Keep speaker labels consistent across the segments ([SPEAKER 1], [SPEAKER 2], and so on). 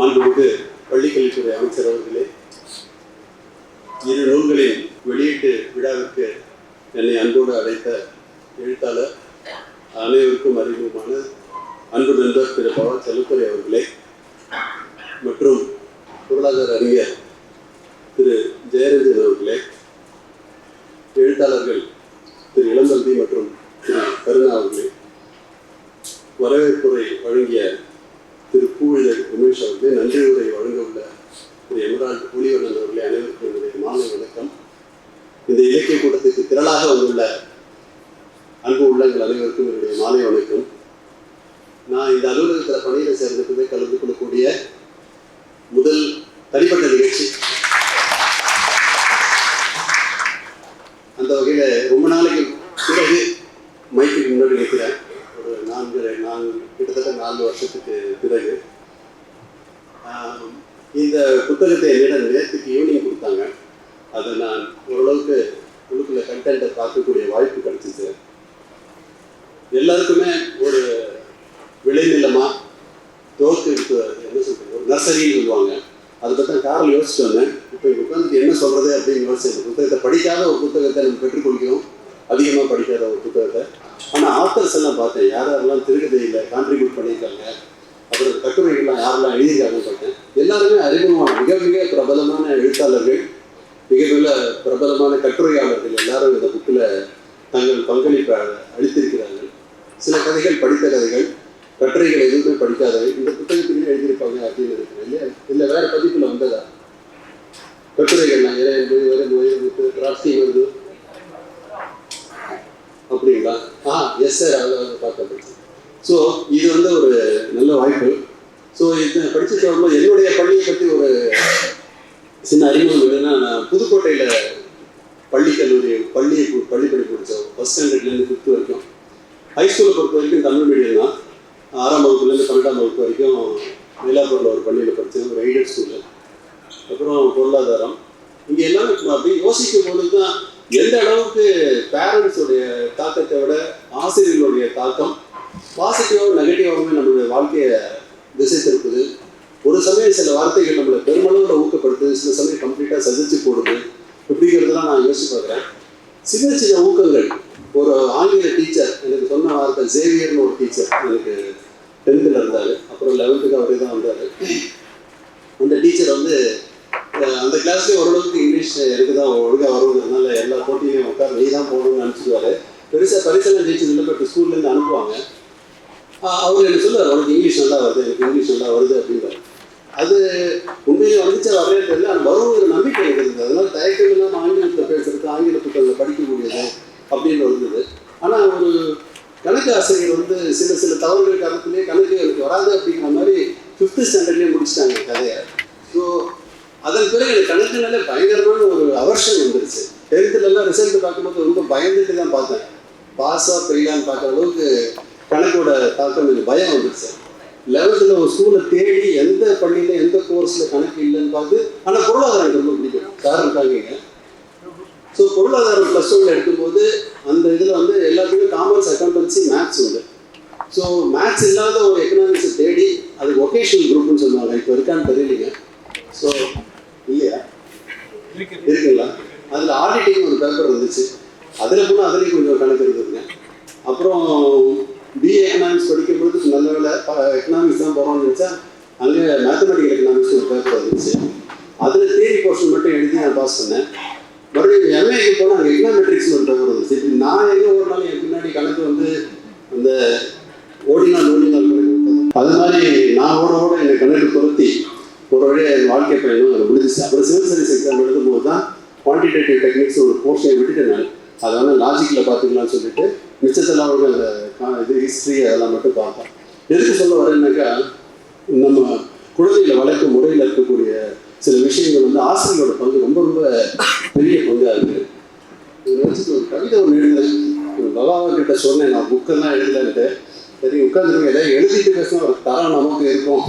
[SPEAKER 1] மாண்புமிகு பள்ளிக்கல்வித்துறை அமைச்சர் அவர்களே இரு நூல்களின் வெளியீட்டு விழாவிற்கு என்னை அன்போடு அழைத்த எழுத்தாளர் அனைவருக்கும் அறிமுகமான அன்பு நண்பர் திரு பவா செலுத்துறை அவர்களே மற்றும் பொருளாதார அறிஞர் திரு ஜெயரஞ்சன் அவர்களே எழுத்தாளர்கள் திரு இளம்பல்தி மற்றும் திரு கருணா அவர்களே வரவேற்புரை வழங்கிய திரு பூவிழர் உமேஷ் அவர்களே நன்றி உரை வழங்க உள்ள திரு எமரால்டு புலிவண்ணன் அவர்களே அனைவருக்கும் என்னுடைய மாலை வணக்கம். இந்த இலக்கிய கூட்டத்துக்கு திரளாக வந்துள்ள அன்பு உள்ளங்கள் அனைவருக்கும் என்னுடைய மாலை வணக்கம். நான் இந்த அலுவலகத்தில் பணியில் சேர்ந்ததுமே கலந்து கொள்ளக்கூடிய முதல் தனிப்பட்ட நிகழ்ச்சி. அந்த வகையில் ரொம்ப நாளைக்கு பிறகு மைக்கு முன்னாடி நிற்கிறேன். ஒரு நான்கு நான்கு கிட்டத்தட்ட நாலு வருஷத்துக்கு பிறகு இந்த புத்தகத்தை என்னிடம் நேற்றுக்கு ஈவினிங் கொடுத்தாங்க. அதை நான் ஓரளவுக்கு உள்ளுக்குள்ள கண்டென்ட்டை பார்க்கக்கூடிய வாய்ப்பு கிடைச்சிச்சு. எல்லாருக்குமே ஒரு விளைநிலமாக தோற்று என்ன சொல்றது ஒரு நர்சரின்னு சொல்லுவாங்க. அதை பற்றி காரில் யோசிச்சு வந்தேன். இப்போ இங்கே உட்காந்து என்ன சொல்கிறது அப்படின்னு யோசிச்சேன் புத்தகத்தை படிக்காத ஒரு புத்தகத்தை நம்ம பெற்றுக்கொள்கிறோம். அதிகமாக படிக்காத ஒரு புத்தகத்தை. ஆத்தர்ஸ் எல்லாம் பார்த்தேன் யார் யாரெல்லாம் திருகதையில் கான்ட்ரிபியூட் பண்ணியிருக்காங்க அப்புறம் கட்டுரைகள்லாம் யாரெல்லாம் எழுதியிருக்காங்கன்னு பார்த்தேன் எல்லாருமே அறிமுகமான மிக மிக பிரபலமான எழுத்தாளர்கள் மிக மிக பிரபலமான கட்டுரையாளர்கள் எல்லாரும் இந்த புக்கில் தங்கள் பங்களிப்பை அளித்திருக்கிறார்கள் சில கதைகள் படித்த கதைகள் கட்டுரைகள் எதுவுமே படிக்காதவை இந்த புத்தகத்துக்கு எழுதியிருப்பாங்க அப்படின்னு இருக்கிறேன் இல்லையா இல்லை வேற பதிப்பில் வந்ததா கட்டுரைகள்லாம் ஏன்னா இறைமுறை ராஷ்டி வருது அப்படிங்களா? ஆ எஸ் சார் அதில் பார்க்க ஸோ இது வந்து ஒரு நல்ல வாய்ப்பு. ஸோ இது படிச்சுட்டு வரும்போது என்னுடைய பள்ளியை பற்றி ஒரு சின்ன அறிமுகம் என்னன்னா நான் புதுக்கோட்டையில் பள்ளி கல்லூரி பள்ளி பள்ளி படி படித்தோம் ஃபஸ்ட் ஸ்டாண்டர்ட்லேருந்து ஃபிஃப்த் வரைக்கும். ஹைஸ்கூலை பொறுத்த வரைக்கும் தமிழ் மீடியம் தான். ஆறாம் வகுப்புலேருந்து பன்னெண்டாம் வகுப்பு வரைக்கும் மயிலாப்பூரில் ஒரு பள்ளியில் படித்தேன் ஒரு எய்டட் ஸ்கூலில் அப்புறம் பொருளாதாரம். இங்கே எல்லாமே அப்படி யோசிக்கும் பொழுது தான் எந்த அளவுக்கு பேரண்ட்ஸுடைய தாக்கத்தை விட ஆசிரியர்களுடைய தாக்கம் பாசிட்டிவாகவும் நெகட்டிவாகவுமே நம்மளுடைய வாழ்க்கையை திசை திருப்புது ஒரு சமயம் சில வார்த்தைகள் நம்மளை பெருமளவில் ஊக்கப்படுத்துது சில சமயம் கம்ப்ளீட்டாக சதிச்சு போடுது அப்படிங்கிறதெல்லாம் நான் யோசிச்சு பார்க்குறேன். சின்ன சின்ன ஊக்கங்கள். ஒரு ஆங்கில டீச்சர் எனக்கு சொன்ன வார்த்தை ஜேவியர்னு ஒரு டீச்சர் எனக்கு டென்த்தில் இருந்தார். அப்புறம் லெவன்த்துக்கு அவரே தான் வந்தார். அந்த டீச்சர் வந்து அந்த கிளாஸ்லேயே ஓரளவுக்கு இங்கிலீஷ் எனக்கு தான் ஒழுங்காக வருவதுனால எல்லா போட்டியிலையும் உட்கார் நீ தான் போகணும்னு நினச்சிக்குவாரு. பெருசாக பரிசெல்லாம் ஜெயிச்சு இல்லை ஸ்கூல்லேருந்து அனுப்புவாங்க. அவர் எனக்கு சொல்லுவார்? உனக்கு இங்கிலீஷ் நல்லா வருது எனக்கு இங்கிலீஷ் நல்லா வருது அப்படின்றார் அது உண்மையிலே வந்துச்சா வரவே தெரியல. அது வருங்கிற நம்பிக்கை எனக்கு இருந்தது. அதனால் தயக்கம் இல்லாமல் ஆங்கிலத்தில் பேசுறதுக்கு ஆங்கில புத்தகங்களை படிக்கக்கூடியது அப்படின்னு இருந்தது. ஆனால் ஒரு கணக்கு ஆசிரியர் வந்து சில சில தவறுகள் காரணத்திலே கணக்கு எனக்கு வராது அப்படிங்கிற மாதிரி ஃபிஃப்த்து ஸ்டாண்டர்ட்லேயே முடிச்சிட்டாங்க கதையை. ஸோ அதன் பிறகு எனக்கு கணக்குனால பயங்கரமான ஒரு அவர்ஷம் வந்துருச்சு. டென்த்துலலாம் ரிசல்ட் பார்க்கும்போது ரொம்ப பயந்துட்டு தான் பார்த்தேன். பாஸாக பெய்யலான்னு பார்க்குற அளவுக்கு கணக்கோட தாக்கம் எனக்கு பயம் வந்துருச்சு. லெவல்த்தில் ஒரு ஸ்கூலை தேடி எந்த பள்ளியில் எந்த கோர்ஸில் கணக்கு இல்லைன்னு பார்த்து ஆனால் பொருளாதாரம் எனக்கு ரொம்ப பிடிக்கும். சார் இருக்காங்க ஸோ பொருளாதாரம் ப்ளஸ் ஒன்ல எடுக்கும்போது அந்த இதில் வந்து எல்லாத்துக்குமே காமர்ஸ் அக்கௌண்டன்சி மேத்ஸ் உண்டு. ஸோ மேத்ஸ் இல்லாத ஒரு எக்கனாமிக்ஸை தேடி அது ஒகேஷனல் குரூப்னு சொல்லுவாங்க. இப்போ இருக்கான்னு தெரியலைங்க. ஸோ இல்லையா இருக்குங்களா அதில் ஆடிட்டிங் ஒரு பேப்பர் வந்துச்சு அதில் போனால் அதுலேயும் கொஞ்சம் கணக்கு இருக்குதுங்க அப்புறம் பிஏ எக்கனாமிக்ஸ் படிக்கும்போது நல்ல வேலை எக்கனாமிக்ஸ் தான் போகிறோம்னு நினச்சா அங்கே மேத்தமெட்டிக்கல் எக்கனாமிக்ஸ் ஒரு பேப்பர் வந்துச்சு. அதில் தியரி போர்ஷன் மட்டும் எழுதி நான் பாஸ் பண்ணேன். மறுபடியும் எம்ஏக்கு போனால் அங்கே எக்கனாமெட்ரிக்ஸ் ஒரு பேப்பர் வந்துச்சு. நான் எங்கே ஒரு நாள் என் பின்னாடி கணக்கு வந்து அந்த ஓடினால் ஓடினால் அது மாதிரி நான் ஓட ஓட என்னை கணக்கு பொருத்தி ஒரு வழியாக என் வாழ்க்கை பயணம் அது முடிஞ்சிச்சு. அப்புறம் சிவில் சர்வீஸ் எக்ஸாம் எழுதும்போது தான் குவான்டிடேட்டிவ் டெக்னிக்ஸ் ஒரு போர்ஷனை விட்டுட்டேன் நான். அதை வந்து லாஜிக்கில் பார்த்துக்கலாம்னு சொல்லிட்டு மிச்சத்தெல்லாம் அவங்க அந்த இது ஹிஸ்ட்ரி அதெல்லாம் மட்டும் பார்ப்பேன். எதுக்கு சொல்ல வரேன்னாக்கா நம்ம குழந்தைகளை வளர்க்கும் முறையில் இருக்கக்கூடிய சில விஷயங்கள் வந்து ஆசிரியரோட பங்கு ரொம்ப ரொம்ப பெரிய பங்காக இருக்குது ஒரு கவிதை ஒன்று எழுதுனேன் பகவா கிட்ட சொன்னேன் நான் புக்கெல்லாம் எழுதலன்ட்டு. சரி உட்காந்துருக்க ஏதாவது எழுதிட்டு பேசினா ஒரு தரம் நமக்கு இருக்கும்.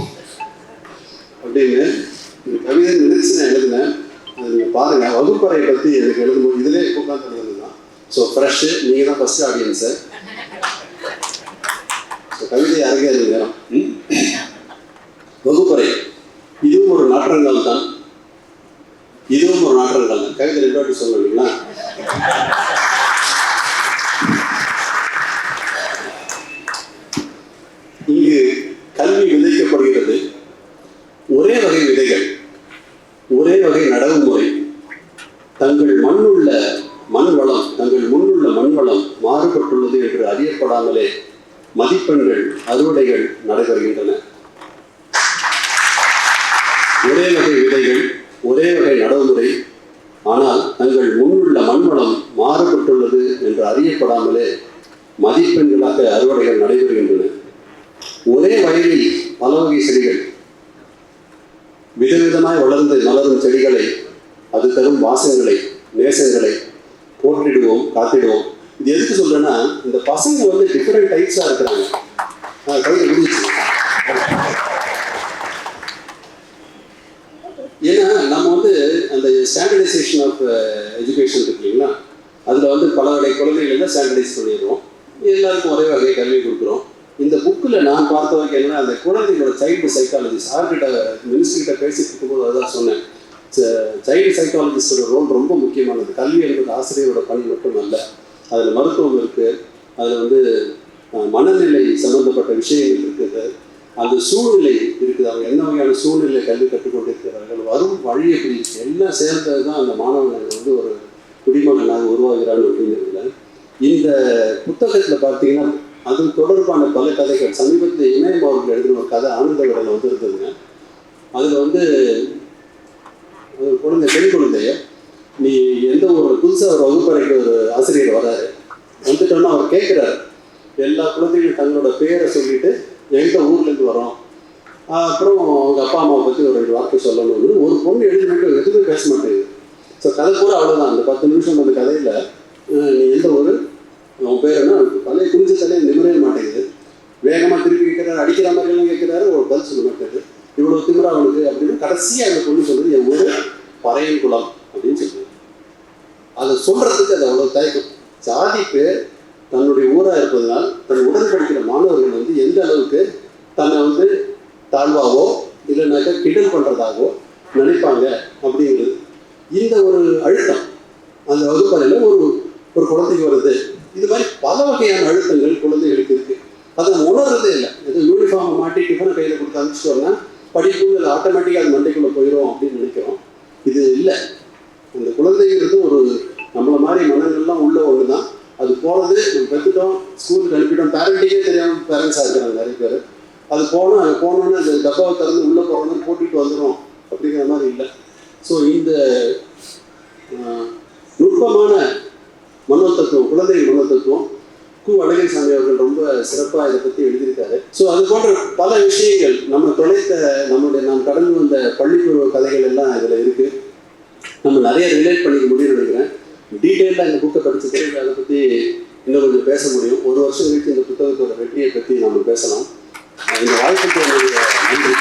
[SPEAKER 1] அப்படின்னு இந்த கவிதை நினைச்சு நான் எழுதினேன். அது நீங்கள் பாருங்கள் வகுப்பறையை பற்றி எனக்கு எழுதும்போது இதிலே உட்காந்து எழுதுனது ஸோ ஃப்ரெஷ்ஷு நீங்கள் தான் ஃபஸ்ட்டு ஆடியன்ஸு ஸோ கவிதை அரங்கேறு நேரம் பாடல்கள் கவிதை ரெண்டு வாட்டி இங்கு கல்வி விதைக்கப்படுகிறது. ஒரே வகை விதைகள் ஒரே வகை நடவுமுறை. தங்கள் மண்ணுள்ள மண் வளம் தங்கள் முன்னுள்ள மண் வளம் மாறுபட்டுள்ளது என்று அறியப்படாமலே மதிப்பெண்கள் அறுவடைகள் நடைபெறுகின்றன. என்று அறியப்படாமலே மதிப்பெண்களாக அறுவடைகள் நடைபெறுகின்றன. ஒரே வயலில் பல வகை செடிகள். விதவிதமாய் வளர்ந்து மலரும் செடிகளை அது தரும் வாசகங்களை நேசங்களை போற்றிடுவோம் காத்திடுவோம். இது எதுக்கு சொல்றேன்னா இந்த பசங்க வந்து டிஃப்ரெண்ட் டைப்ஸா இருக்கிறாங்க. கையில் விடுச்சு ஏன்னா நம்ம வந்து அந்த ஸ்டாண்டர்டைசேஷன் ஆஃப் எஜுகேஷன் இருக்கு இல்லைங்களா? அதில் வந்து பல வகை குழந்தைகள் சானிடைஸ் பண்ணிடுறோம். எல்லாருக்கும் ஒரே வகை கல்வி கொடுக்குறோம். இந்த புக்கில் நான் பார்த்த வரைக்கும் என்னன்னா அந்த குழந்தைங்களோட சைல்டு சைக்காலஜி சார்கிட்ட மினிஸ்டர்கிட்ட பேசிட்டு இருக்கும்போது அதான் சொன்னேன். சைல்டு சைக்காலஜிஸ்டோட ரோல் ரொம்ப முக்கியமானது. கல்வி என்பது ஆசிரியரோட பணி மட்டும் அல்ல அதில் மருத்துவம் இருக்குது அதில் வந்து மனநிலை சம்மந்தப்பட்ட விஷயங்கள் இருக்குது. அந்த சூழ்நிலை இருக்குது. அவங்க என்ன வகையான சூழ்நிலை கல்வி கற்றுக்கொண்டிருக்கிறார்கள்? வரும் வழி எப்படி எல்லாம் சேர்ந்தது தான் அந்த மாணவர்கள் வந்து ஒரு உருவாகிறாள் அப்படிங்கிறதுல. இந்த புத்தகத்தில் பார்த்தீங்கன்னா அது தொடர்பான பல கதைகள். சமீபத்தில் இமயம் அவர்கள் எழுதின ஒரு கதை ஆனந்த விடல வந்து அதில் வந்து ஒரு குழந்தை பெண் குழந்தைய நீ எந்த ஒரு புதுசாக ஒரு வகுப்பறைக்கு ஒரு ஆசிரியர் வராரு வந்துட்டோன்னா அவர் கேட்குறாரு. எல்லா குழந்தைகளும் தங்களோட பேரை சொல்லிட்டு எந்த ஊர்லேருந்து வரோம்? அப்புறம் அவங்க அப்பா அம்மாவை பற்றி ஒரு ரெண்டு வார்த்தை சொல்லணும்னு ஒரு பொண்ணு எழுதி மட்டும் எதுவுமே பேச மாட்டேங்குது. ஸோ கதை கூட அவ்வளோதான் அந்த பத்து நிமிஷம் அந்த கதையில் நீ எந்த ஊர் அவன் பேர் என்ன? பழைய குனிஞ்ச தலையை நிமிரவே மாட்டேங்குது. வேகமாக திருப்பி கேட்குறாரு அடிக்கிற மாதிரிலாம் கேட்குறாரு ஒரு பதில் சொல்ல மாட்டேங்குது. இவ்வளோ திமிரா அவனுக்கு அப்படின்னு கடைசியாக அந்த பொண்ணு சொல்லுது என் ஊர் பறையன் குளம் அப்படின்னு சொல்லுவாங்க அதை சொல்கிறதுக்கு அது அவ்வளோ தயக்கம். ஜாதி பேர் தன்னுடைய ஊராக இருப்பதனால் தன் உடன் படிக்கிற மாணவர்கள் வந்து எந்த அளவுக்கு தன்னை வந்து தாழ்வாவோ இல்லைனாக்கா கிண்டல் பண்ணுறதாகவோ நினைப்பாங்க அப்படிங்கிறது இந்த ஒரு அழுத்தம் அந்த வகுப்பறையில் ஒரு ஒரு குழந்தைக்கு வருது. இது மாதிரி பல வகையான அழுத்தங்கள் குழந்தைகளுக்கு இருக்குது அதை உணர்றதே இல்லை. ஏதோ யூனிஃபார்மை மாட்டி டிஃபனை கையில் கொடுத்து அனுப்பிச்சிட்டோம்னா படிப்பு அது ஆட்டோமேட்டிக்காக அது மண்டைக்குள்ளே போயிடும் அப்படின்னு நினைக்கிறோம். இது இல்லை. அந்த குழந்தைங்கிறது ஒரு நம்மளை மாதிரி மனங்கள்லாம் உள்ள ஒன்று தான் அது போனது நம்ம கற்றுட்டோம் ஸ்கூலுக்கு அனுப்பிட்டோம். பேரண்டிங்கே தெரியாமல் பேரண்ட்ஸாக இருக்கிறாங்க நிறைய பேர். அது போனால் போனோன்னு போனோன்னே அந்த டப்பாவை திறந்து உள்ளே போகணும்னு போட்டுட்டு வந்துடும் அப்படிங்கிற மாதிரி இல்லை. ஸோ இந்த நுட்பமான மனோத்தத்துவம் குழந்தை மனோத்தத்துவம் கு அழகிரிசாமி அவர்கள் ரொம்ப சிறப்பாக இதை பற்றி எழுதியிருக்காரு. ஸோ அது போன்ற பல விஷயங்கள் நம்ம தொலைத்த நம்முடைய நாம் கடந்து வந்த பள்ளிப்பருவ கதைகள் எல்லாம் இதில் இருக்குது நம்ம நிறைய ரிலேட் பண்ணிக்க முடியும்னு நினைக்கிறேன். டீட்டெயிலாக இந்த புக்கை படித்து பிறகு அதை பற்றி இன்னும் கொஞ்சம் பேச முடியும். ஒரு வருஷம் கழித்து இந்த புத்தகத்தோட வெற்றியை பற்றி நம்ம பேசலாம். இந்த வாய்ப்புக்கு என்னுடைய நன்றி